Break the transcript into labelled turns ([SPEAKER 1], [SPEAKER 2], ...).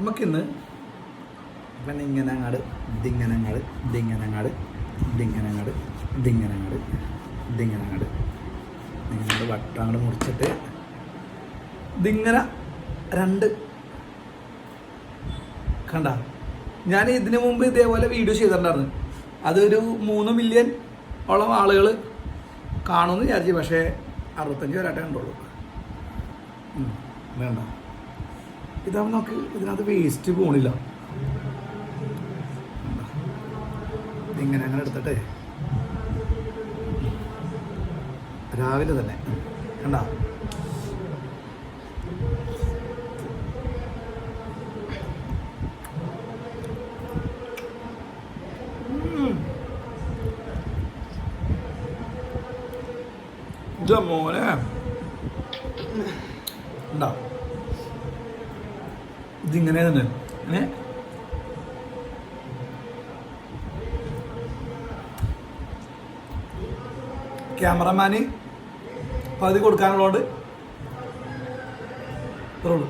[SPEAKER 1] നമുക്കിന്ന് ഇങ്ങനങ്ങാട് ദിങ്ങനങ്ങാട് ദിങ്ങനങ്ങാട് ദിങ്ങനങ്ങാട് ദിങ്ങനങ്ങാട് ദിങ്ങനങ്ങാട് ദിങ്ങനങ്ങാട് ഇതിങ്ങനെ അങ്ങാട് ഇതിങ്ങനെ അങ്ങാട് ഇതിങ്ങനെ അങ്ങാട് ഇങ്ങനെ വട്ടം അങ്ങോട്ട് മുറിച്ചിട്ട് ദിങ്ങന രണ്ട് കണ്ട? ഞാൻ ഇതിനു മുമ്പ് ഇതേപോലെ വീഡിയോ ചെയ്തിട്ടുണ്ടായിരുന്നു. അതൊരു മൂന്ന് മില്യൺ ഓളം ആളുകൾ കാണുമെന്ന് വിചാരിച്ചു പക്ഷേ അറുപത്തഞ്ച് പേരായിട്ടേ കണ്ടുള്ളൂ. വേണ്ട. ഇതാവുമ്പോൾ നമുക്ക് ഇതിനകത്ത് വേസ്റ്റ് പോണില്ല. ഇങ്ങനെ അങ്ങനെ എടുത്തട്ടെ. രാവിലെ തന്നെ. കണ്ട? മോനെ. ഉണ്ടോ ഇതിങ്ങനെ തന്നെ. ഏ? ക്യാമറമാന് പകുതി കൊടുക്കാനുള്ളതുകൊണ്ട് ഇത്രേ ഉള്ളൂ.